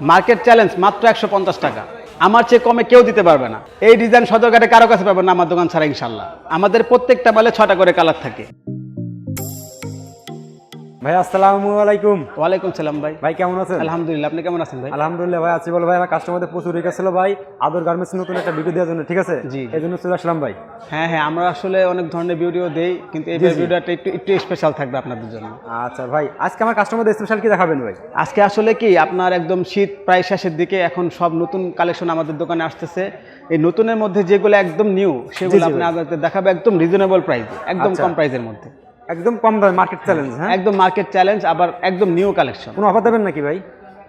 Market challenge মাত্র একশো পঞ্চাশ টাকা। আমার চেয়ে কমে কেউ দিতে পারবে না। এই ডিজাইন সদরঘাটে কারও কাছে পাবেন না, আমার দোকান ছাড়া ইনশাল্লাহ। আমাদের প্রত্যেকটা মালে ছটা করে কালার থাকে। ভাই আসসালামু আলাইকুম। ওয়ালাইকুম সালাম ভাই। ভাই কেমন আছেন? আলহামদুলিল্লাহ আপনি কেমন আছেন ভাই? আলহামদুলিল্লাহ ভাই আছি বল ভাই আমার কাস্টমারদের প্রচুর রেখেছিল ভাই আদর গার্মেন্টস নতুন একটা ভিডিও দেওয়ার জন্য ঠিক আছে? জি। এই জন্য চলে আসলাম ভাই। হ্যাঁ হ্যাঁ আমরা আসলে অনেক ধরনের ভিডিও দেই কিন্তু এই ভিডিওটা একটু একটু স্পেশাল থাকবে আপনাদের জন্য। আচ্ছা ভাই আজকে আমার কাস্টমারদের স্পেশাল কি দেখাবেন ভাই? আজকে আসলে কি আপনার একদম শীত প্রায় শেষের দিকে এখন সব নতুন কালেকশন আমাদের দোকানে আসতেছে। এই নতুনের মধ্যে যেগুলো একদম নিউ সেগুলো আপনি। আমাদের দেখাবে একদম রিজনেবল প্রাইস একদম আচ্ছা। কম প্রাইসের মধ্যে। একদম কম দামে মার্কেট চ্যালেঞ্জ হ্যাঁ? একদম মার্কেট চ্যালেঞ্জ আবার একদম নিউ কালেকশন কোনো অফার দেবেন নাকি ভাই?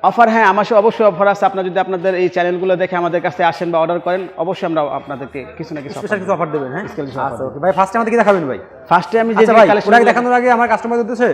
অফার হ্যাঁ আমার অবশ্যই অফার আছে। আপনার যদি আপনাদের এই চ্যানেলগুলো দেখে আমাদের কাছে আসেন বা অর্ডার করেন অবশ্যই আমরা আপনাদেরকে কিছু না কিছু স্পেশাল কিছু অফার দেবেন হ্যাঁ? আচ্ছা ওকে। ভাই ফার্স্টে আমাদের কি দেখাবেন ভাই? ফার্স্টে আমি যে আচ্ছা ভাই প্রোডাক্ট দেখানোর আগে আমার কাস্টমারদের উদ্দেশ্যে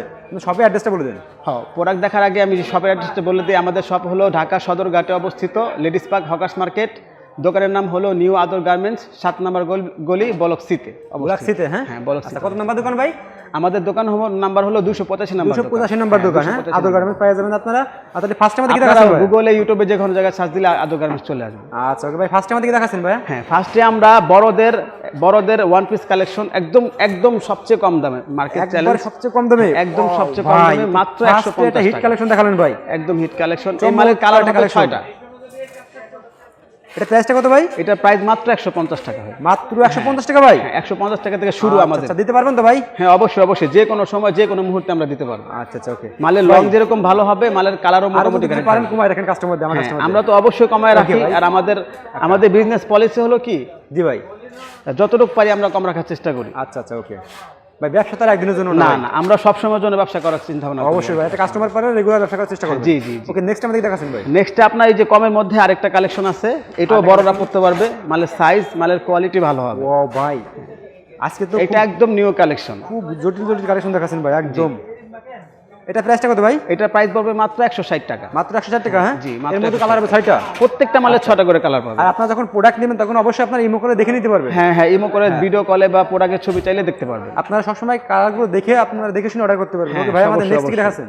শপে অ্যাড্রেসটা বলে দেন। হ্যাঁ প্রোডাক্ট দেখার আগে আমি যে শপের অ্যাড্রেসটা বলে দিই। আমাদের শপ হলো ঢাকা সদরঘাটে অবস্থিত লেডিস পার্ক হকার্স মার্কেট দোকানের নাম হলো নিউ আদর গার্মেন্টস সাত নম্বর গল- গলি বলক সিতে ব্ল্যাক সিতে হ্যাঁ? হ্যাঁ বলক আচ্ছা কত নাম্বার দোকান ভাই? আমাদের দোকান নাম্বার হলো দুশো পঁচাশি নাম্বার দুশো পঁচাশি নাম্বার দোকান হ্যাঁ? আদর গার্মেন্টস পাওয়া যাবেন আপনারা। আর তাহলে ফার্স্টে আমাদের দেখাচ্ছেন? গুগলে ইউটিউবে যে কোনো জায়গায় সার্চ দিলে আদর গার্মেন্টস চলে আসবে। আচ্ছা ওকে ভাই ফার্স্টে আমাদের কি দেখাচ্ছেন ভাই। হ্যাঁ ফার্স্টে আমরা বড়দের বড়দের ওয়ান পিস কালেকশন একদম একদম সবচেয়ে কম দামে মার্কেট চ্যালেঞ্জ সবচেয়ে কম দামে? একদম সবচেয়ে কম দামে মাত্র first 150 একটা হিট কালেকশন দেখালেন ভাই। একদম হিট কালেকশন এই মালের কালার একটা ছয়টা। এটা প্রাইসটা কত ভাই? এটা প্রাইস মাত্র একশো পঞ্চাশ টাকা হয় মাত্র একশো পঞ্চাশ টাকা ভাই? একশো পঞ্চাশ টাকা থেকে শুরু আচ্ছা, আমাদের। আচ্ছা, দিতে পারবেন তো ভাই? হ্যাঁ অবশ্যই অবশ্যই। যে কোনো সময় যে কোনো মুহূর্তে আমরা দিতে পারব। আচ্ছা আচ্ছা ওকে মালের লং যেরকম ভালো হবে মালের কালারও মোটামুটি পারেন কমায় রাখেন কাস্টমার আমার হ্যাঁ, আমরা তো অবশ্যই কমায় রাখি। আর আমাদের আমাদের বিজনেস পলিসি হলো কি? জি ভাই। যতটুকু পারি আমরা কম রাখার চেষ্টা করি। আচ্ছা আচ্ছা ওকে ভাই ব্যবসা তার একদিনের জন্য না না আমরা সব সময়ের জন্য ব্যবসা করার চিন্তা ভাবনা অবশ্যই ভাই একটা কাস্টমার পারে রেগুলার ব্যবসা করার চেষ্টা করবেন। জি, জি। ওকে নেক্সট আমাদের দেখাচ্ছেন ভাই? নেক্সট আপনার এই যে কমের মধ্যে আরেকটা কালেকশন আছে এটাও বড়রা পড়তে পারবে। মালের সাইজ মালের কোয়ালিটি ভালো হবে। ও ভাই। আজকে তো এটা একদম নিউ কালেকশন খুব জটিল জটিল কালেকশন দেখাচ্ছেন ভাই একদম। এটা প্রাইসটা কত ভাই? এটা প্রাইস পড়বে মাত্র একশো ষাট টাকা। মাত্র একশো ষাট টাকা হ্যাঁ? জি, এর মধ্যে কালার হবে ছয়টা। প্রত্যেকটা মালের ছটা করে কালার পাবে। আর আপনারা যখন প্রোডাক্ট নেবেন তখন অবশ্যই আপনার ইমো করে দেখে নিতে পারবেন। হ্যাঁ হ্যাঁ ইমো করে ভিডিও কলে বা প্রোডাক্টের ছবি চাইলে দেখতে পারবে আপনারা সবসময় কালারগুলো দেখে আপনারা দেখে শুনে অর্ডার করতে পারবেন। হ্যাঁ, ওকে ভাই আমাদের নেক্সট কি অবশ্যই। দেখাচ্ছেন?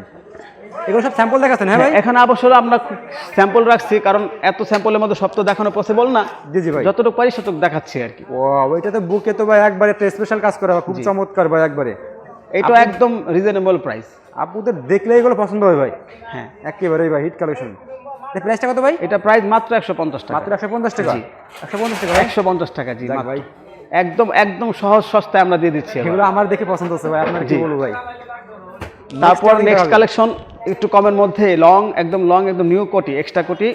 এগুলো সব স্যাম্পল দেখাচ্ছেন হ্যাঁ ভাই? এখানে অবশ্য আমরা স্যাম্পল রাখছি কারণ এত স্যাম্পলের মধ্যে সব তো দেখানো পসিবল না। জি জি ভাই। যতটুকু পারি ততটুকু দেখাচ্ছি আর কি। ও ওইটা তো বুকে তো ভাই একবারে স্পেশাল কাজ করা খুব চমৎকার ভাই একবারে। এটা একদম রিজনেবল প্রাইস আপুদের দেখলে এগুলো পছন্দ হয় ভাই। হ্যাঁ। একেবারেই ভাই হিট কালেকশন প্রাইসটা কত ভাই? এটা প্রাইস মাত্র একশো পঞ্চাশ টাকা। মাত্র একশো পঞ্চাশ টাকা? একশো পঞ্চাশ টাকা একশো পঞ্চাশ টাকা জি ভাই। একদম একদম সহজ সস্তায় আমরা দিয়ে দিচ্ছি এগুলো আমার দেখে পছন্দ হচ্ছে ভাই আপনার কি। বলব ভাই? তারপর নেক্সট কালেকশন একটু কমের মধ্যে লং একদম লং একদম নিউ কোটি এক্সট্রা কোটি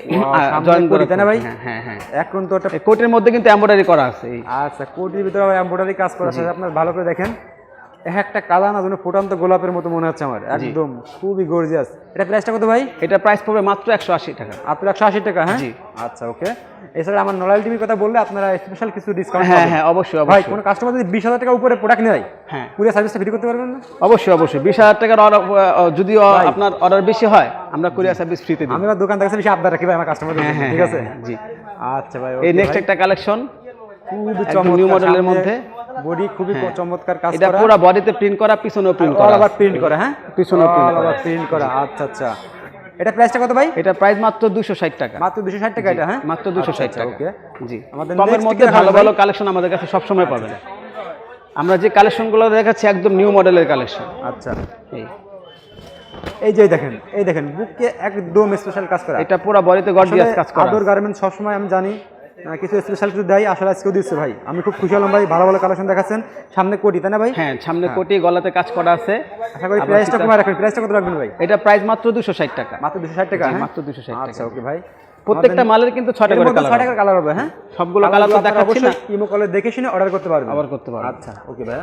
জয়েন কোটি, তাই না ভাই? হ্যাঁ হ্যাঁ হ্যাঁ। এখন তো কোটির মধ্যে কিন্তু এমব্রয়ডারি করা আছে। আচ্ছা কোটির ভিতরে এমব্রয়ডারি কাজ করা আছে আপনার ভালো করে দেখেন। এক একটা কালা না যেন ফুটান্ত গোলাপের মতো মনে হচ্ছে আমার। একদম খুবই গর্জিয়াস এটা প্রাইসটা কত ভাই? এটা প্রাইস পড়বে মাত্র একশো আশি টাকা। মাত্র একশো আশি টাকা হ্যাঁ? আচ্ছা ওকে এছাড়া আমার নলাল টিভির কথা বললে আপনারা স্পেশাল কিছু ডিসকাউন্ট হ্যাঁ হ্যাঁ অবশ্যই ভাই কোনো কাস্টমার যদি বিশ হাজার টাকা উপরে প্রোডাক্ট নেয় হ্যাঁ। কুরিয়ার সার্ভিসটা ফ্রি করতে পারবেন না? অবশ্যই অবশ্যই। বিশ হাজার টাকার অর্ডার যদি আপনার অর্ডার বেশি হয় আমরা কুরিয়ার সার্ভিস ফ্রিতে দিই। আমি আমার দোকান থেকে বেশি আবদার রাখি ভাই আমার কাস্টমারদের হ্যাঁ হ্যাঁ ঠিক আছে? হ্যাঁ, জি। আচ্ছা ভাই এই নেক্সট একটা কালেকশন একদম চমৎকার এর সামনে মধ্যে। বডি খুবই হ্যাঁ। চমৎকার কাজ এটা পুরো বডিতে প্রিন্ট করা পিছনেও প্রিন্ট করা। ওভার প্রিন্ট করা হ্যাঁ? পিছনেও অল করা। প্রিন্ট করা আচ্ছা আচ্ছা। এটা প্রাইসটা কত ভাই? এটা প্রাইস মাত্র দুশো ষাট টাকা। মাত্র দুশো ষাট টাকা এটা হ্যাঁ? মাত্র দুশো ষাট টাকা। ওকে। জি। আমাদের কমের মধ্যে ভালো ভালো কালেকশন আমাদের কাছে সবসময় পাবেন। আমরা যে কালেকশনগুলো দেখাচ্ছি একদম নিউ মডেলের কালেকশন আচ্ছা। এই। এই যে দেখেন এই দেখেন বুককে একদম স্পেশাল কাজ করা। এটা পুরো বডিতে গর্জিয়াস কাজ করা। আদর গার্মেন্টস সবসময় আমি জানি কিছু স্পেশাল কিছু দেয় আসলে আজকেও দিচ্ছে ভাই। আমি খুব খুশি হলাম ভাই ভালো ভালো কালেকশন দেখাচ্ছেন। সামনে কোটি তাই না ভাই? হ্যাঁ সামনে কোটি গলাতে কাজ করা আছে। আশা করি প্রাইসটা কমায় রাখবেন। প্রাইসটা কত রাখবেন ভাই? এটা প্রাইস মাত্র দুশো ষাট টাকা। মাত্র দুশো ষাট টাকা হ্যাঁ? মাত্র 260 টাকা। আচ্ছা ওকে ভাই। প্রত্যেকটা মালের কিন্তু ছটা করে কালার ছয় টাকার কালার হবে। হ্যাঁ? সবগুলো কালার তো দেখাচ্ছি না। ইমো কলে দেখে শুনে অর্ডার করতে পারবেন। আবার করতে পারব আচ্ছা ওকে ভাই।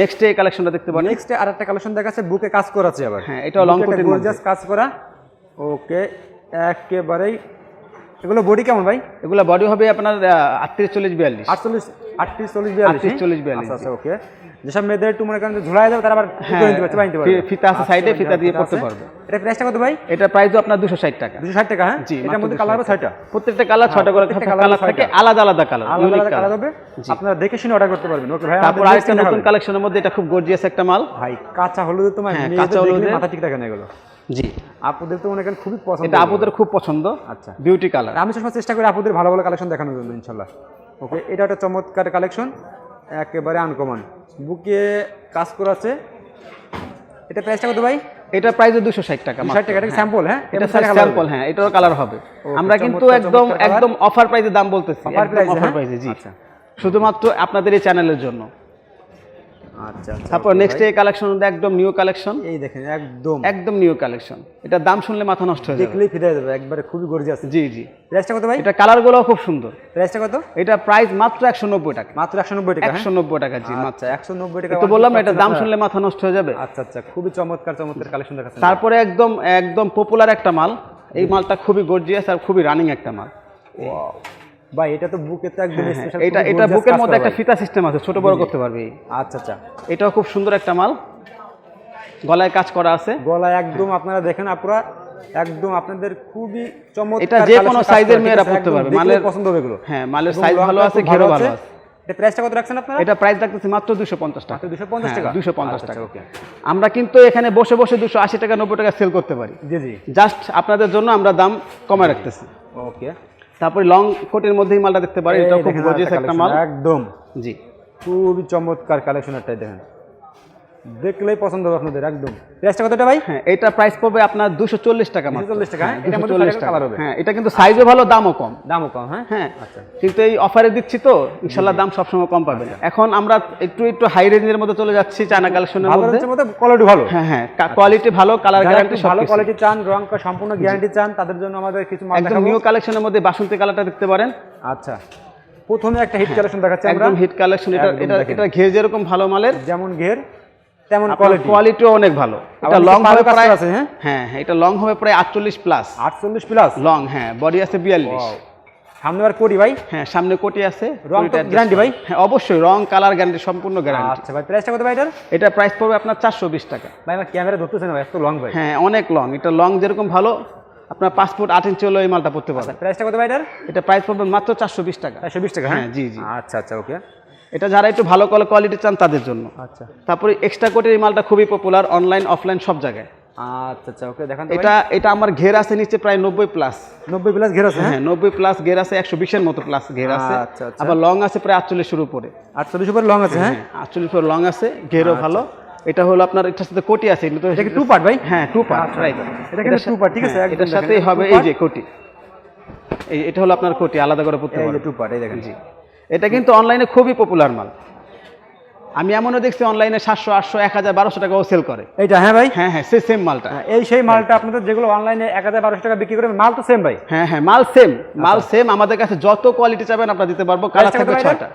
নেক্সট এই কালেকশনটা দেখতে পারেন। নেক্সট আরেকটা কালেকশন দেখাচ্ছে বুকে কাজ করা আছে আবার। হ্যাঁ, এটা লং মধ্যে। জাস্ট কাজ করা। ওকে একেবারেই এগুলো বডি কেমন ভাই? এগুলো বডি হবে আপনার আটত্রিশ চল্লিশ বিয়াল্লিশ। আটচল্লিশ আটত্রিশ চল্লিশ বিয়াল্লিশ 38, 40, 42, আচ্ছা আচ্ছা ওকে যেসব মেয়েদের একটু মনে করেন ঝুলাই যাবে তারা আবার হ্যাঁ, করে নিতে পারবে ফিতা আছে side এ, ফিতা দিয়ে পড়তে পারবে। এটা প্রাইসটা কত ভাই? এটা প্রাইসও আপনার দুশো ষাট টাকা। দুশো ষাট টাকা হ্যাঁ? জি এটার মধ্যে কালার হবে ছয়টা। প্রত্যেকটা কালার ছটা করে কালার থাকে ছয়টা। আলাদা আলাদা কালার আলাদা আলাদা কালার হবে? আপনারা দেখে শুনে অর্ডার করতে পারবেন। ওকে ভাই তারপর আরেকটা নতুন। কালেকশনের মধ্যে এটা খুব গর্জিয়াস একটা মাল। ভাই কাঁচা হলুদ তোমার হ্যাঁ, কাঁচা হলুদের। মাথা ঠিক থাকে না এগুলো। জি। আপুদের তো মনে করেন খুবই পছন্দ এটা আপুদের খুব পছন্দ। আচ্ছা। বিউটি কালার আমি সবসময় চেষ্টা করি আপুদের ভালো ভালো কালেকশন দেখানোর জন্য ইনশাল্লাহ। ওকে এটা একটা চমৎকার কালেকশন একেবারে আনকমন বুকে কাজ করাছে এটা প্রাইসটা কত ভাই? এটা প্রাইস দুশো ষাট টাকা ষাট টাকা এটা স্যাম্পল হ্যাঁ। এটা স্যাম্পল হ্যাঁ এটারও কালার হবে। আমরা কিন্তু একদম একদম অফার প্রাইসে দাম বলতেছি। অফার হ্যাঁ? প্রাইসে জি। আচ্ছা। শুধুমাত্র আপনাদের এই চ্যানেলের জন্য। আচ্ছা আচ্ছা তারপর নেক্সট। এই কালেকশন একদম নিউ কালেকশন এই দেখেন একদম। একদম নিউ কালেকশন এটা দাম শুনলে মাথা নষ্ট হয়ে যাবে। দেখলেই ফিরে যাবে একবারে খুবই গর্জিয়াস জি জি। প্রাইসটা কত ভাই? এটা কালারগুলো খুব সুন্দর। প্রাইসটা কত? এটা প্রাইস মাত্র একশো নব্বই টাকা। মাত্র একশো নব্বই টাকা হ্যাঁ? একশো নব্বই টাকা জি আচ্ছা একশো নব্বই টাকা তো বললাম এটা দাম শুনলে মাথা নষ্ট হয়ে যাবে। আচ্ছা আচ্ছা খুবই চমৎকার চমৎকার কালেকশন দেখাচ্ছেন তারপরে একদম একদম পপুলার একটা মাল। এই মালটা খুবই গর্জিয়াস আর খুবই রানিং একটা মাল। Wow! ভাই এটা তো বুকে তো একদম স্পেশাল এটা এটা বুকের মধ্যে একটা ফিতা সিস্টেম আছে ছোট বড় করতে পারবে। আচ্ছা আচ্ছা। এটাও খুব সুন্দর একটা মাল। গলায় কাজ করা আছে। গলা একদম আপনারা দেখেন একদম আপনাদের খুবই চমৎকার এটা যে কোনো সাইজের মেয়েরা পড়তে পারবে। মালের পছন্দ হবে এগুলো। হ্যাঁ মালের সাইজ ভালো আছে ঘেরও ভালো আছে। এটা প্রাইসটা কত রাখছেন আপনারা? এটা প্রাইস রাখতেছি মাত্র দুশো পঞ্চাশ টাকা। দুশো পঞ্চাশ টাকা। দুশো পঞ্চাশ আচ্ছা, টাকা। ওকে আমরা কিন্তু এখানে বসে বসে দুশো আশি টাকা নব্বই টাকা সেল করতে পারি। জি জি। জাস্ট আপনাদের জন্য আমরা দাম কমে রাখতেছি। ওকে তারপরে লং কোটের মধ্যেই মালটা দেখতে পারেন এটা খুব গর্জিয়াস একটা মাল। একদম। জি। খুবই চমৎকার কালেকশন একটাই দেখেন। দেখলেই পছন্দ হবে আপনাদের একদম। প্রাইসটা কতটা ভাই? হ্যাঁ এটা প্রাইস পড়বে আপনার দুশো চল্লিশ টাকা মাত্র। 240 টাকা, হ্যাঁ? মধ্যে 240 টাকা। হবে। হ্যাঁ এটা কিন্তু সাইজও ভালো দামও কম। দামও কম হ্যাঁ? হ্যাঁ আচ্ছা। কিন্তু এই অফারে দিচ্ছি তো ইনশাল্লাহ দাম সবসময় কম পাবেন। এখন আমরা একটু একটু হাই রেঞ্জের মধ্যে চলে যাচ্ছি চায়না কালেকশনের মধ্যে। মধ্যে কোয়ালিটি ভালো। হ্যাঁ হ্যাঁ কোয়ালিটি ভালো কালার গ্যারান্টি একটু ভালো কোয়ালিটি চান রং সম্পূর্ণ গ্যারান্টি চান তাদের জন্য আমাদের কিছু মাল একদম নিউ কালেকশনের মধ্যে বাসন্তী কালারটা দেখতে পারেন। আচ্ছা। প্রথমে একটা হিট কালেকশন দেখাচ্ছি আমরা। একদম হিট কালেকশন এটা এটা এটা ঘের যেরকম ভালো মালের। যেমন ঘের। তেমন কোয়ালিটি কোয়ালিটি কোয়ালিটিও অনেক ভালো। এটা লং হবে প্রায় আছে, হ্যাঁ? হ্যাঁ হ্যাঁ এটা লং হবে প্রায় আটচল্লিশ প্লাস আটচল্লিশ প্লাস লং হ্যাঁ বডি আছে বিয়াল্লিশ। সামনে আর কোটি ভাই? হ্যাঁ সামনে কোটি আছে রং কোটিটা ভাই? হ্যাঁ অবশ্যই রং কালার গ্যারান্টি সম্পূর্ণ গ্যারান্টি আচ্ছা ভাই প্রাইসটা কত ভাই এটার? এটা প্রাইস পড়বে আপনার চারশো বিশ টাকা। ভাই আমার ক্যামেরা ধরতেছে না ভাই এত লং ভাই। হ্যাঁ অনেক লং এটা লং যেরকম ভালো আপনার পাঁচ ফুট আট ইঞ্চি হলো এই মালটা পড়তে পারবে। প্রাইসটা কত ভাই এটার? এটা প্রাইস পড়বে মাত্র চারশো বিশ টাকা। চারশো বিশ টাকা হ্যাঁ? হ্যাঁ জি জি। আচ্ছা আচ্ছা ওকে এটা যারা একটু ভালো কোয়ালিটি চান তাদের জন্য। আচ্ছা। তারপরে এক্সট্রা কোটের এই মালটা খুবই পপুলার অনলাইন অফলাইন সব জায়গায়। আচ্ছা আচ্ছা ওকে দেখান এটা এটা আমার ঘের আছে নিচে প্রায় নব্বই প্লাস নব্বই প্লাস ঘের আছে হ্যাঁ? হ্যাঁ নব্বই প্লাস ঘের আছে একশো বিশের মতো প্লাস ঘের আছে। আচ্ছা, আচ্ছা। আবার লং আছে প্রায় আটচল্লিশের উপরে। আটচল্লিশ উপরে লং আছে হ্যাঁ? আটচল্লিশ উপরে লং আছে ঘেরও ভালো। এটা হলো আপনার এটার সাথে কোটি আছে কিন্তু এটা কি টু পার্ট ভাই? হ্যাঁ টু পার্ট আচ্ছা, রাইট এটা কিন্তু two part, ঠিক আছে? এটার সাথেই হবে এই যে কোটি। এই এটা হলো আপনার কোটি আলাদা করে পড়তে পারবেন টু পার্ট এই দেখেন। জি। এটা কিন্তু অনলাইনে খুবই পপুলার মাল। আমি এমনও দেখছি অনলাইনে সাতশো আটশো এক হাজার বারোশো টাকাও সেল করে। এইটা হ্যাঁ ভাই? হ্যাঁ হ্যাঁ সেম মালটা। হ্যাঁ, এই সেই মালটা আপনাদের যেগুলো অনলাইনে এক হাজার বারোশো টাকা বিক্রি করে মাল তো সেম ভাই। হ্যাঁ হ্যাঁ মাল সেম মাল সেম আমাদের কাছে যত কোয়ালিটি চাবেন আমরা দিতে পারব। কালার থাকবে ছয়টা।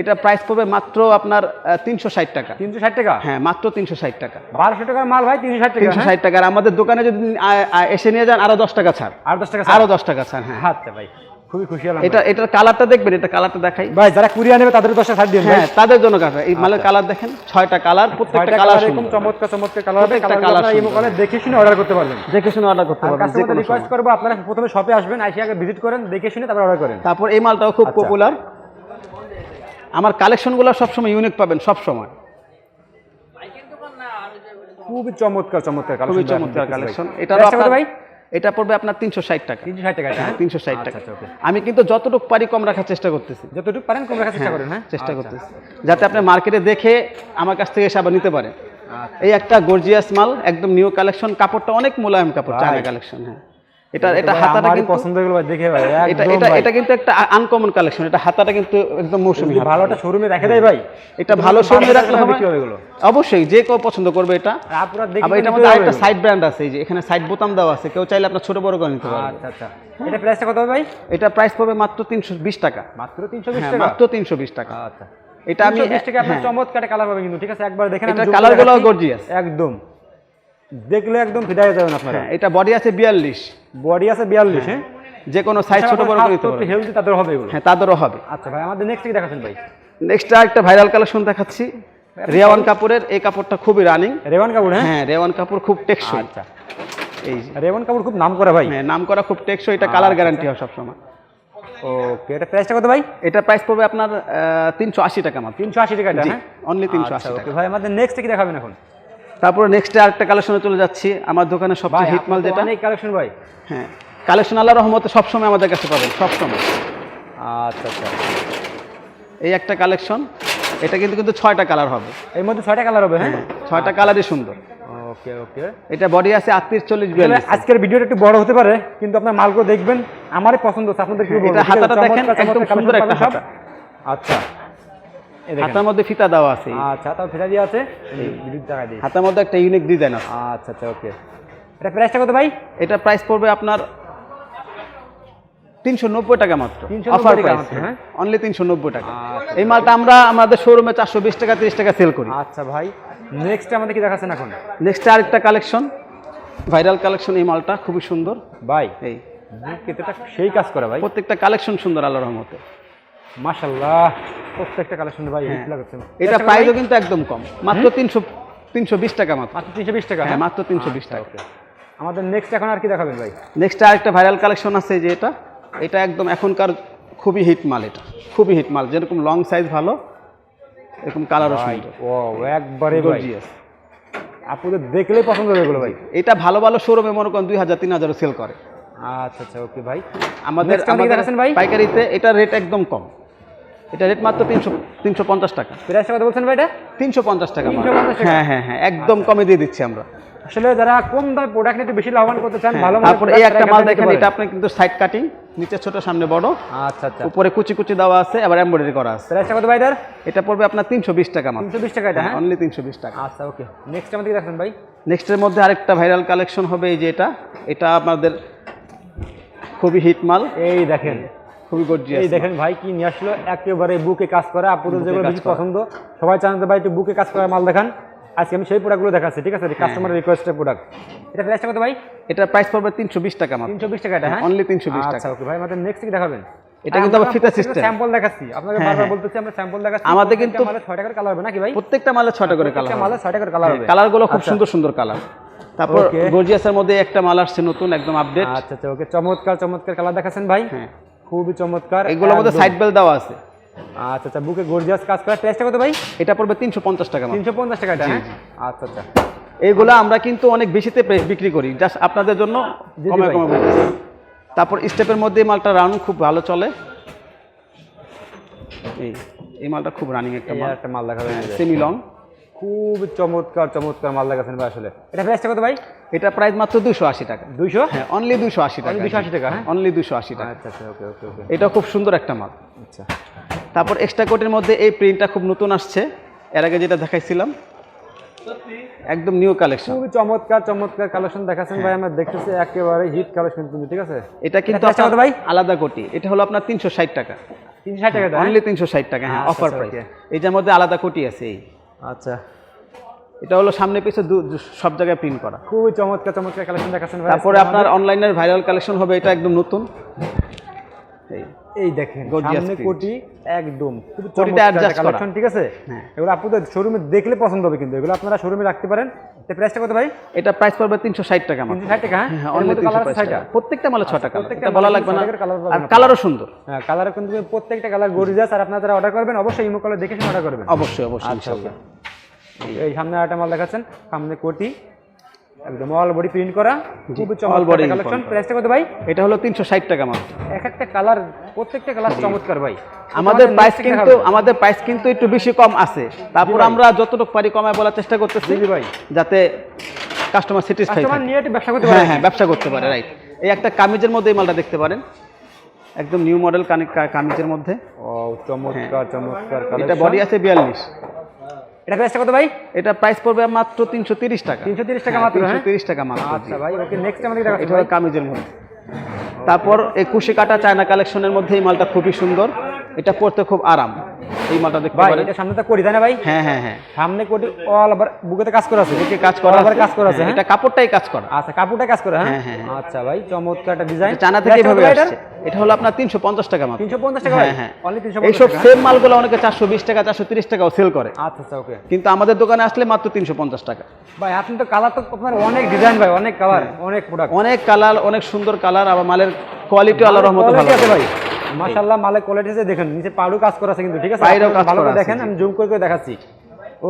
এটা প্রাইস পড়বে মাত্র আপনার তিনশো ষাট টাকা। তিনশো ষাট টাকা? হ্যাঁ মাত্র তিনশো ষাট টাকা। বারোশো টাকার মাল ভাই তিনশো ষাট টাকা তিনশো হ্যাঁ? ষাট টাকা। আর আমাদের দোকানে যদি এসে নিয়ে যান আরও দশ টাকা ছাড়। আর দশ টাকা আরও দশ টাকা ছাড় হ্যাঁ। আচ্ছা ভাই। খুবই খুশি হলাম এটা এটার কালারটা দেখবেন এটা কালারটা দেখাই। ভাই যারা কুরিয়া নেবে তাদের দশটা ছাড় দিন হ্যাঁ তাদের জন্য কালার এই মালের কালার দেখেন ছয়টা কালার প্রত্যেকটা কালার কালার এরকম চমৎকার চমৎকার কালার হবে। কালার colour ইমো সুন্দর। কলে দেখে শুনে অর্ডার করতে পারবেন। দেখে শুনে অর্ডার করতে পারবেন যে কোনো রিকোয়েস্ট। করব আপনারা প্রথমে শপে আসবেন আইসি আগে ভিজিট করেন দেখে শুনে তারপর অর্ডার করেন। তারপর এই মালটাও খুব আচ্ছা। পপুলার আমার কালেকশনগুলো সবসময় ইউনিক পাবেন সব সময় খুবই চমৎকার চমৎকার খুবই চমৎকার কালেকশন এটা ভাই? এটা পড়বে আপনার তিনশো ষাট টাকা। তিনশো ষাট টাকা হ্যাঁ? তিনশো ষাট আচ্ছা, টাকা। আচ্ছা, আমি কিন্তু যতটুকু পারি কম রাখার চেষ্টা করতেছি। যতটুকু পারেন কম রাখার চেষ্টা করেন হ্যাঁ? চেষ্টা আচ্ছা। করতেছি। যাতে আপনি মার্কেটে দেখে আমার কাছ থেকে এসে আবার নিতে পারেন। এই একটা গর্জিয়াস মাল একদম নিউ কালেকশন কাপড়টা অনেক মোলায়েম কাপড় চায়না কালেকশন হ্যাঁ। এটা এটা হাতাটা কিন্তু পছন্দ ভাই দেখে ভাই এটা এটা এটা কিন্তু একটা আনকমন কালেকশন এটা হাতাটা কিন্তু একদম মৌসুমি শোরুমে রেখে দেয় ভাই এটা ভালো শোরুমে রাখলে হবে বিক্রি হবে এগুলো? অবশ্যই যে কেউ পছন্দ করবে এটা। আপনারা দেখে আবার নিতে মধ্যে আরেকটা সাইড ব্র্যান্ড আছে এই যে এখানে সাইড বোতাম দেওয়া আছে। কেউ চাইলে আপনার ছোট বড় করে নিতে পারবে। আচ্ছা আচ্ছা। এটা প্রাইসটা কত হবে ভাই? এটা প্রাইস পড়বে মাত্র তিনশো বিশ টাকা। মাত্র তিনশো বিশ হ্যাঁ টাকা? মাত্র তিনশো বিশ টাকা। আচ্ছা। এটা আমি বিশ টাকা আপনার হ্যাঁ, চমৎকার কালার পাবে কিন্তু ঠিক আছে? একবার দেখেন zoom কালারগুলো গর্জিয়াস একদম। দেখলে একদম ফিদা হয়ে যাবেন আপনারা। হ্যাঁ এটা বডি আছে বিয়াল্লিশ। বডি আছে বিয়াল্লিশ হ্যাঁ। যে কোনো সাইজ ছোট বড় করে নিতে হেলদি তাদের হবে। এগুলো। হ্যাঁ তাদেরও হবে। আচ্ছা ভাই আমাদের নেক্সট কি দেখাচ্ছেন ভাই? নেক্সট একটা ভাইরাল কালেকশন দেখাচ্ছি। রেওয়ান কাপড়ের এই কাপড়টা খুবই রানিং রেওয়ান কাপড় হ্যাঁ? হ্যাঁ রেওয়ান কাপড় খুব টেকসই আচ্ছা। এই রেওয়ান কাপড় খুব নাম করা ভাই। হ্যাঁ নাম করা খুব টেকসই এটা কালার গ্যারান্টি হয় সবসময়। ওকে এটা প্রাইসটা কত ভাই? এটা প্রাইস পড়বে আপনার তিনশো আশি টাকা মাত্র। তিনশো আশি টাকা হ্যাঁ? only 380 আচ্ছা, টাকা। ভাই আমাদের নেক্সট কি দেখাবেন এখন? তারপরে নেক্সট আরেকটা কালেকশনে চলে যাচ্ছি। আমার দোকানে সবচেয়ে হিট মাল যেটা অনেক কালেকশন ভাই? হ্যাঁ কালেকশন আল্লাহ রহমতে সবসময় আমাদের কাছে পাবেন সবসময়। আচ্ছা আচ্ছা। এই একটা কালেকশন এটা কিন্তু কিন্তু ছয়টা কালার হবে। এর মধ্যে ছয়টা কালার হবে হ্যাঁ? ছয়টা কালারই সুন্দর। ওকে ওকে। এটা বডি আছে আটত্রিশ চল্লিশ বিয়াল্লিশ আজকের ভিডিওটা একটু বড় হতে পারে কিন্তু আপনার মালগুলো দেখবেন আমারই পছন্দ হচ্ছে আপনাদের কি এটা হাতাটা দেখেন, একদম সুন্দর একটা পাবেন আচ্ছা। হাতার মধ্যে ফিতা দেওয়া আছে। আচ্ছা তাও ফেরা দিয়ে আছে। হাতার মধ্যে একটা ইউনিক ডিজাইন আছে। আচ্ছা আচ্ছা ওকে এটা প্রাইসটা কত ভাই? এটা প্রাইস পড়বে আপনার তিনশো নব্বই টাকা মাত্র। অফার প্রাইস হ্যাঁ? অনলি তিনশো নব্বই টাকা। আচ্ছা। এই মালটা আমরা আমাদের শোরুমে চারশো বিশ টাকা তিরিশ টাকা সেল করি। আচ্ছা ভাই। নেক্সট আমাদের কি দেখাচ্ছেন এখন? নেক্সট আরেকটা কালেকশন ভাইরাল কালেকশন এই মালটা খুবই সুন্দর। ভাই এই। সেই কাজ করে ভাই। প্রত্যেকটা কালেকশন সুন্দর আল্লাহর রহমতে। মাশাল্লাহ প্রত্যেকটা কালেকশন ভাই লাগাচ্ছে এটা প্রাইসও কিন্তু একদম কম। মাত্র তিনশো তিনশো বিশ টাকা মাত্র। মাত্র তিনশো বিশ টাকা হ্যাঁ মাত্র তিনশো বিশ আচ্ছা, টাকা। আমাদের নেক্সট এখন আর কি দেখাবেন ভাই? নেক্সট আরেকটা ভাইরাল কালেকশন আছে যে এটা। এটা একদম এখনকার খুবই হিট মাল এটা। খুবই হিট মাল যেরকম লং সাইজ ভালো এরকম কালারও সুন্দর। ও একবারে Gorgeous। আপনাদের দেখলেই পছন্দ হবে এগুলো ভাই। এটা ভালো ভালো শোরুমে মনে করেন দুই হাজার তিন হাজারও সেল করে। আচ্ছা আচ্ছা ওকে ভাই। আমাদের আমাদের ভাই? পাইকারিতে এটা রেট একদম কম। এটা রেট মাত্র তিনশো তিনশো পঞ্চাশ টাকা। প্রাইসটা কত বলছেন ভাই এটা? তিনশো পঞ্চাশ টাকা মাত্র। 350 টাকা? হ্যাঁ হ্যাঁ হ্যাঁ একদম কমে দিয়ে দিচ্ছি আমরা। আসলে যারা কম দামে প্রোডাক্ট নিতে বেশি লাভবান করতে চান হ্যাঁ, ভালো তারপর এই একটা মাল দেখেন এটা আপনার কিন্তু সাইড কাটিং নিচে ছোট সামনে বড়। আচ্ছা আচ্ছা। উপরে কুচি কুচি দেওয়া আছে আবার এমব্রয়ডারি করা আছে। প্রাইসটা কত ভাই এটার? এটা পড়বে আপনার তিনশো বিশ টাকা মাত্র। তিনশো বিশ টাকা এটা হ্যাঁ অনলি তিনশো বিশ টাকা। আচ্ছা ওকে নেক্সট আমাদের দেখেন ভাই। নেক্সটের মধ্যে আরেকটা ভাইরাল কালেকশন হবে এই যে এটা। এটা আপনাদের খুবই হিট মাল। এই দেখেন। খুবই গর্জিয়াস এই দেখেন ভাই কি নিয়ে আসলো? একেবারে বুকে কাজ করা বুকে যেগুলো বেশি পছন্দ সবাই চান ভাই একটু বুকে কাজ করা মাল দেখান। আজকে আমি সেই প্রোডাক্টগুলো দেখাচ্ছি ঠিক আছে? হ্যাঁ, কাস্টমার রিকোয়েস্টের প্রোডাক্ট এটা প্রাইসটা কত ভাই? এটার প্রাইস পড়বে তিনশো বিশ টাকা মাত্র। তিনশো বিশ টাকা এটা হ্যাঁ? অনলি তিনশো বিশ আচ্ছা টাকা ওকে ভাই আমাদের নেক্সট কি দেখাবেন? এটা কিন্তু আবার ফিতা system। স্যাম্পল দেখাচ্ছি। আপনাকে হ্যাঁ, বারবার হ্যাঁ। বলতেছি আমরা স্যাম্পল দেখাচ্ছি আমাদের কিন্তু- মালে ছয় টাকার কালার হবে নাকি ভাই? প্রত্যেকটা মালে ছটা করে কালার প্রত্যেকটা মালে ছয় টাকার কালার হবে। কালারগুলো খুব আচ্ছা। সুন্দর সুন্দর কালার তারপর. গর্জিয়াসের মধ্যে একটা মাল আসছে নতুন একদম আপডেট আচ্ছা আচ্ছা ওকে চমৎকার চমৎকার কালার দেখাচ্ছেন ভাই। হ্যাঁ। খুবই চমৎকার এগুলোর মধ্যে সাইড বেল দেওয়া আছে। আচ্ছা আচ্ছা বুকে গর্জিয়াস কাজ করা প্রাইসটা কত ভাই? এটা পড়বে তিনশো পঞ্চাশ টাকা তিনশো পঞ্চাশ টাকা এটা হ্যাঁ? আচ্ছা আচ্ছা। এইগুলো আমরা কিন্তু অনেক বেশিতে প্রাইস বিক্রি করি জাস্ট আপনাদের জন্য। তারপর স্টেপের মধ্যে এই মালটা রাউন্ড খুব ভালো চলে। এই এই মালটা খুব রানিং একটা মাল। একটা মাল এই সেমি লং খুব চমৎকার চমৎকার মাল দেখাচ্ছেন ভাই আসলে। এটা প্রাইসটা কত ভাই? এটা প্রাইস মাত্র দুশো আশি টাকা। দুইশো? হ্যাঁ অনলি দুশো আশি টাকা 280 টাকা, হ্যাঁ? অনলি দুশো আশি টাকা। আচ্ছা আচ্ছা ওকে ওকে ওকে এটা খুব সুন্দর একটা মাল। আচ্ছা। তারপর এক্সট্রা কোটের মধ্যে এই প্রিন্টটা খুব নতুন আসছে। এর আগে যেটা দেখাইছিলাম একদম নিউ কালেকশন খুবই চমৎকার চমৎকার কালেকশন দেখাচ্ছেন ভাই আমরা দেখতেছি একেবারে হিট কালেকশন কিন্তু ঠিক আছে? এটা কিন্তু আপনার ভাই? আলাদা কোটি। এটা হলো আপনার তিনশো ষাট টাকা। তিনশো ষাট টাকা হ্যাঁ? অনলি তিনশো ষাট টাকা হ্যাঁ অফার প্রাইস. এইটার মধ্যে আলাদা কোটি আছে এই। আচ্ছা। এটা হলো সামনে পিছে সব জায়গায় প্রিন্ট করা। খুবই চমৎকার চমৎকার কালেকশন দেখাচ্ছেন তারপরে আপনার অনলাইনের ভাইরাল কালেকশন হবে এটা একদম নতুন। এই দেখেন সামনে কোটি একদম। কোটিটা কালেকশন ঠিক আছে? হ্যাঁ। এগুলো আপনাদের শোরুমে দেখলে পছন্দ হবে কিন্তু। এগুলো আপনারা শোরুমে রাখতে পারেন। এটা প্রাইসটা কত ভাই? এটা প্রাইস পড়বে তিনশো ষাট টাকা মাত্র। হ্যাঁ? অনলি প্রত্যেকটা মালে এটা বলা লাগবে না। আর। কালারও সুন্দর। হ্যাঁ কালার কিন্তু প্রত্যেকটা কালার আর আপনারা অর্ডার করবেন অবশ্যই ইমো দেখে অর্ডার করবেন। অবশ্যই অবশ্যই আচ্ছা ইনশাআল্লাহ এই সামনে একটা মাল দেখাচ্ছেন। সামনে কোটি। একদম অল বডি প্রিন্ট করা। খুবই চমৎকার কালেকশন প্রাইসটা কত ভাই? এটা হলো তিনশো ষাট টাকা মাত্র এক একটা কালার প্রত্যেকটা কালার চমৎকার ভাই। আমাদের প্রাইস কিন্তু আমাদের প্রাইস কিন্তু একটু বেশি কম আছে। তারপর আমরা যতটুকু পারি কমায় বলার চেষ্টা করতেছি। ভাই। যাতে কাস্টমার স্যাটিসফাই কাস্টমার নিয়ে ব্যবসা করতে হ্যাঁ পারে। হ্যাঁ ব্যবসা করতে পারে রাইট এই একটা কামিজের মধ্যে এই মালটা দেখতে পারেন। একদম নিউ মডেল কামিজের মধ্যে। ও চমৎকার চমৎকার এটা বডি আছে বিয়াল্লিশ। এটা প্রাইসটা কত ভাই? এটা প্রাইস পড়বে মাত্র তিনশো তিরিশ টাকা। তিনশো তিরিশ টাকা মাত্র তিনশো হ্যাঁ তিরিশ টাকা মাত্র আচ্ছা ভাই ওকে নেক্সট আমাদের দেখাচ্ছেন এটা কামিজের মধ্যে তারপর একুশে কুশি কাটা চায়না কালেকশনের মধ্যে এই মালটা খুবই সুন্দর। এটা পড়তে খুব আরাম। এই মালটা দেখতে পারেন। এটা সামনে তো করি তাই না ভাই? হ্যাঁ হ্যাঁ হ্যাঁ। সামনে কোটি অল আবার বুকেতে কাজ করা আছে। বুকে কাজ করা আছে। কাজ করা আছে হ্যাঁ, হ্যাঁ? এটা কাপড়টাই কাজ করা। আচ্ছা কাপড়টা কাজ করে হ্যাঁ? হ্যাঁ। আচ্ছা ভাই চমৎকার একটা ডিজাইন চায়না থেকে এভাবে আসছে। এটা হলো আপনার তিনশো পঞ্চাশ টাকা মাত্র তিনশো পঞ্চাশ টাকা হ্যাঁ হ্যাঁ। অনলি তিনশো এইসব টাকা? সেম মালগুলো অনেকে চারশো বিশ টাকা চারশো তিরিশ টাকাও সেল করে। আচ্ছা আচ্ছা ওকে কিন্তু আমাদের দোকানে আসলে মাত্র তিনশো পঞ্চাশ টাকা। ভাই আপনি তো কালার তো আপনার অনেক ডিজাইন ভাই অনেক কালার অনেক প্রোডাক্ট অনেক কালার অনেক সুন্দর কালার আবার মালের কোয়ালিটি আল্লাহ রহমতে ভালো। আছে ভাই। মাশাআল্লাহ মালের কোয়ালিটি দেখেন নিচে পাড়ু কাজ করা আছে কিন্তু ঠিক আছে? আপনি কাজ ভালো করা দেখেন আমি জুম করে করে দেখাচ্ছি।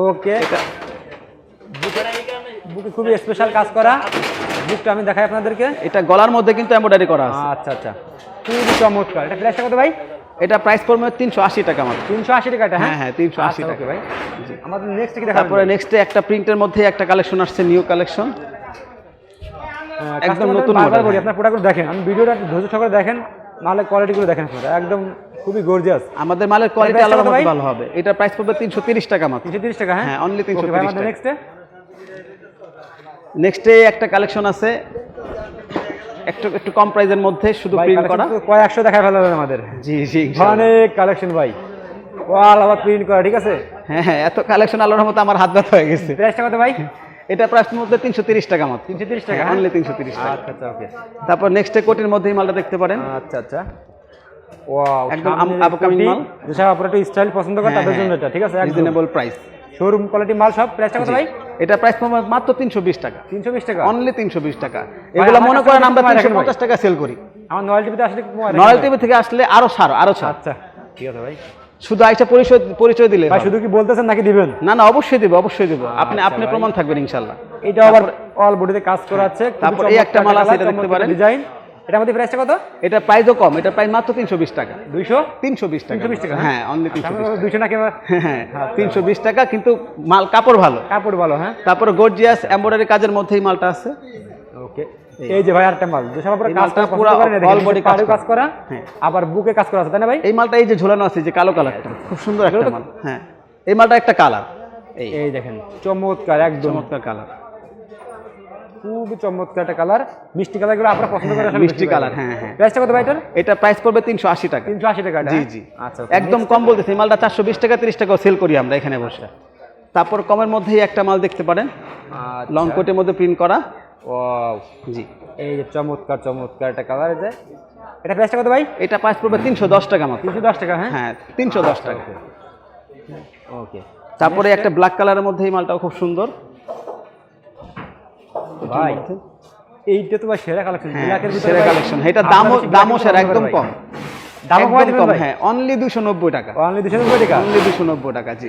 ওকে। বুকে খুবই স্পেশাল কাজ করা। বুকটা আমি দেখাই আপনাদেরকে। এটা গলার মধ্যে কিন্তু এমব্রয়ডারি করা আছে। আচ্ছা আচ্ছা। খুবই চমৎকার। এটা প্রাইসটা কত ভাই? এটা প্রাইস পড়বে তিনশো আশি টাকা মাত্র তিনশো আশি টাকাটা হ্যাঁ? হ্যাঁ তিনশো আশি আচ্ছা, টাকা। ভাই। আমাদের নেক্সট কি তারপরে নেক্সটে একটা প্রিন্টের মধ্যে একটা কালেকশন আসছে নিউ কালেকশন একদম নতুন model। বলি আপনার প্রোডাক্টগুলো দেখেন। আমি ভিডিওটা একটু ধৈর্য সহকারে দেখেন নাহলে কোয়ালিটিগুলো দেখেন আপনারা। একদম খুবই গর্জিয়াস আমাদের মালের কোয়ালিটি আলাদা ভালো হবে। এটা প্রাইস পড়বে তিনশো তিরিশ টাকা মাত্র। তিনশো তিরিশ টাকা হ্যাঁ? হ্যাঁ, 330 Okay, ভাই, আমাদের টাকা। নেক্সটে নেক্সটে একটা কালেকশন আছে। একটু একটু কম প্রাইসের মধ্যে শুধু প্রিন্ট করা। কয়েকশো দেখায় ফেলা যাবে আমাদের। জি জি অনেক কালেকশন ভাই। ওয়াল আবার প্রিন্ট করা ঠিক আছে? হ্যাঁ হ্যাঁ এত কালেকশন আলোর মতো আমার হাত ব্যথা হয়ে গেছে। প্রাইসটা কত ভাই? এটা প্রাইসের মধ্যে তিনশো তিরিশ টাকা মাত্র। তিনশো তিরিশ টাকা অনলি তিনশো তিরিশ টাকা। আচ্ছা আচ্ছা ওকে তারপর নেক্সটে কোটির মধ্যেই মালটা দেখতে পারেন। আচ্ছা আচ্ছা। ওয়াও একদম আম- মাল। যেসব আপনারা স্টাইল পছন্দ করেন তাদের জন্য এটা ঠিক আছে? রিজনেবল প্রাইস শোরুম কোয়ালিটি মাল সব প্রাইসটা কত ভাই? এটা প্রাইস মাত্র তিনশো বিশ টাকা। তিনশো বিশ টাকা? অনলি তিনশো বিশ টাকা। এগুলো মনে করেন আমরা তিনশো পঞ্চাশ টাকা সেল করি। আমার নয়েল টিভিতে আসলে একটু কমায় রাখেন নয়েল ভাই। টিভি থেকে আসলে আরও ছাড় আরও ছাড়। আচ্ছা ঠিক আছে ভাই। শুধু আইসা পরিচয় পরিচয় দিলে ভাই শুধু কি বলতেছেন নাকি দিবেন? না না অবশ্যই দেবো অবশ্যই দেবো। আপনি আচ্ছা আপনি প্রমাণ থাকবেন ইনশাল্লাহ এটা আবার অল বডিতে কাজ করা আছে তারপর এই একটা মাল আছে, এটা দেখতে পারেন। ডিজাইন এটা আমাদের প্রাইসটা কত? এটা প্রাইসও কম এটা প্রাইস মাত্র তিনশো বিশ টাকা। দুইশো? তিনশো বিশ টাকা 320 টাকা, হ্যাঁ অনলি তিনশো দুইশো নাকি আবার হ্যাঁ তিনশো বিশ টাকা কিন্তু মাল কাপড় ভালো। কাপড় ভালো হ্যাঁ? তারপরে গর্জিয়াস এমব্রয়ডারি কাজের মধ্যেই মালটা আছে। ওকে এই যে ভাই আরেকটা মাল। মালটা করা পুরো পছন্দ করেন all body কাজ কাজ করা হ্যাঁ। আবার বুকে কাজ করা আছে তাই না ভাই? এই মালটা এই যে ঝোলানো আছে যে কালো কালারটা। খুব সুন্দর একটা মাল। হ্যাঁ। এই মালটা একটা কালার। এই। এই দেখেন চমৎকার একদম। চমৎকার কালার। খুবই চমৎকার একটা কালার মিষ্টি কালারগুলো আপনারা পছন্দ করেন মিষ্টি কালার। হ্যাঁ হ্যাঁ। প্রাইসটা কত ভাই এটার এটা প্রাইস পড়বে তিনশো আশি টাকা। তিনশো আশি টাকা জি? জি। আচ্ছা একদম কম বলতেছি মালটা চারশো বিশ টাকা তিরিশ টাকাও সেল করি আমরা এখানে বসে। তারপর কমের মধ্যেই একটা মাল দেখতে পারেন। আচ্ছা। লং কোটের মধ্যে প্রিন্ট করা। Wow, জি। এই যে চমৎকার চমৎকার একটা কালার এটা এটা প্রাইসটা কত ভাই? এটা প্রাইস পড়বে তিনশো দশ টাকা মাত্র। তিনশো দশ টাকা হ্যাঁ? হ্যাঁ তিনশো দশ টাকা। ওকে। তারপরে একটা ব্ল্যাক কালারের মধ্যে এই মালটাও খুব সুন্দর। ভাই এইটা তো ভাই সেরা কালেকশন হ্যাঁ ব্ল্যাকের ভিতরে সেরা কালেকশন এটা আপনারা দামও দামও সেরা একদম কম। দামও হ্যাঁ অনলি দুশো নব্বই টাকা। অনলি দুশো নব্বই টাকা? অনলি টাকা জি।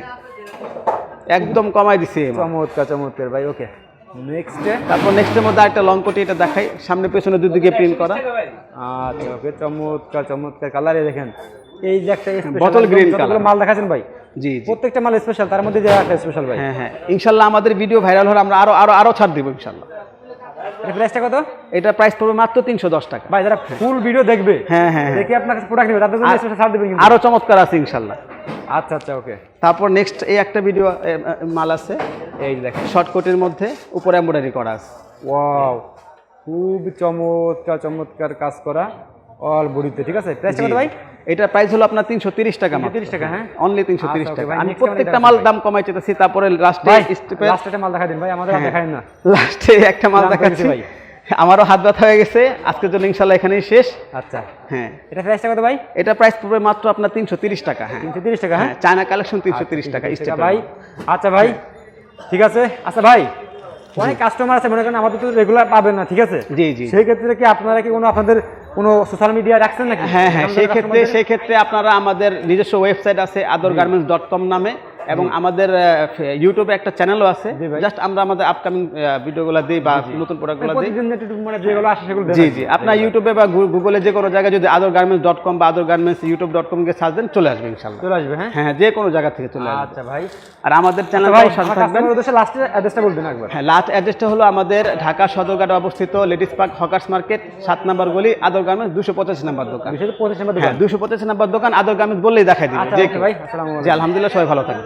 একদম কমাই দিছে চমৎকার চমৎকার ভাই ওকে নেক্সট তারপর নেক্সটের মধ্যে একটা লং কোটি এটা দেখাই। সামনে পেছনে দুদিকে প্রিন্ট করা। আচ্ছা ওকে চমৎকার চমৎকার কালারে দেখেন। এই যে একটা green যতগুলো colour। মাল দেখাচ্ছেন ভাই জি প্রত্যেকটা মাল স্পেশাল তার মধ্যে যে একটা স্পেশাল ভাই। হ্যাঁ হ্যাঁ। ইনশাল্লাহ আমাদের ভিডিও ভাইরাল হলে আমরা আরও আরও আরও ছাড় দেবো ইনশাল্লাহ। এটা প্রাইসটা কত? এটা প্রাইস পড়বে মাত্র তিনশো দশ টাকা। ভাই যারা ফুল ভিডিও দেখবে হ্যাঁ হ্যাঁ হ্যাঁ। দেখে আপনার কাছে প্রোডাক্ট নেবে তাদের জন্য স্পেশাল ছাড় দেবেন কিন্তু। আরও চমৎকার আছে ইনশাল্লাহ। আচ্ছা আচ্ছা ওকে তারপর নেক্সট এই একটা ভিডিও মাল আছে। এই যে দেখেন। শর্ট মধ্যে উপরে এমব্রয়ডারি করা আছে। ওয়াও খুব চমৎকার চমৎকার কাজ করা। অল বডিতে ঠিক আছে? প্রাইসটা কত ভাই? এটা প্রাইস হলো আপনার তিনশো তিরিশ টাকা তিরিশ টাকা, হ্যাঁ? অনলি তিনশো তিরিশ আচ্ছা, টাকা। আমি প্রত্যেকটা মাল দাম কমাই চেতেছি তারপরে লাস্টে লাস্ট মাল দেখা দিন ভাই আমাদের হ্যাঁ। দেখায় না। লাস্টে একটা মাল দাম দেখাচ্ছি। ভাই। আমারও হাত ব্যথা হয়ে গেছে। আজকের জন্য ইনশাল্লাহ এখানেই শেষ। আচ্ছা। হ্যাঁ। এটা প্রাইসটা কত ভাই? এটা প্রাইস পড়বে মাত্র আপনার তিনশো তিরিশ টাকা হ্যাঁ। তিনশো তিরিশ টাকা হ্যাঁ? হ্যাঁ চায়না কালেকশন তিনশো তিরিশ টাকা ভাই। আচ্ছা ভাই ঠিক আছে? আচ্ছা ভাই অনেক কাস্টমার আছে মনে করেন আমাদের তো রেগুলার পাবেন না ঠিক আছে? জি জি। সেই ক্ষেত্রে কি আপনারা কি কোনো আপনাদের কোনো সোশ্যাল মিডিয়া রাখছেন নাকি হ্যাঁ হ্যাঁ সেই ক্ষেত্রে? সেই ক্ষেত্রে আপনারা আমাদের নিজস্ব ওয়েবসাইট আছে আদর গার্মেন্টস ডট কম নামে এবং আমাদের ইউটিউবে একটা চ্যানেলও আছে। জাস্ট আমরা আমাদের আপকামিং ভিডিওগুলো দিই বা নতুন প্রোডাক্টগুলো দিই। মানে যেগুলো আসে সেগুলো জি জি। আপনার ইউটিউবে বা গুগলে যে কোনো জায়গায় যদি আদর গার্মেন্টস ডট কম বা Adar garments YouTube dot com কে সার্চ দেন চলে আসবে ইনশাল্লাহ চলে আসবে হ্যাঁ? হ্যাঁ যে কোনো জায়গা থেকে চলে আসবে। আচ্ছা ভাই। আর আমাদের থাকবেন। কাস্টমার অ্যাড্রেসটা বলবেন একবার। হ্যাঁ লাস্ট অ্যাড্রেসটা হলো আমাদের ঢাকা সদরঘাটে অবস্থিত লেডিস পার্ক হকার্স মার্কেট সাত নম্বর গলি আদর গার্মেন্টস দুশো পঁচাশি নম্বর দোকান। দুশো পঁচিশ নম্বর হ্যাঁ দোকান। দুশো পঁচাশি নম্বর দোকান আদর গার্মেন্টস বললেই দেখাই দিবে আচ্ছা জি আলহামদুলিল্লাহ সবাই ভালো থাকবে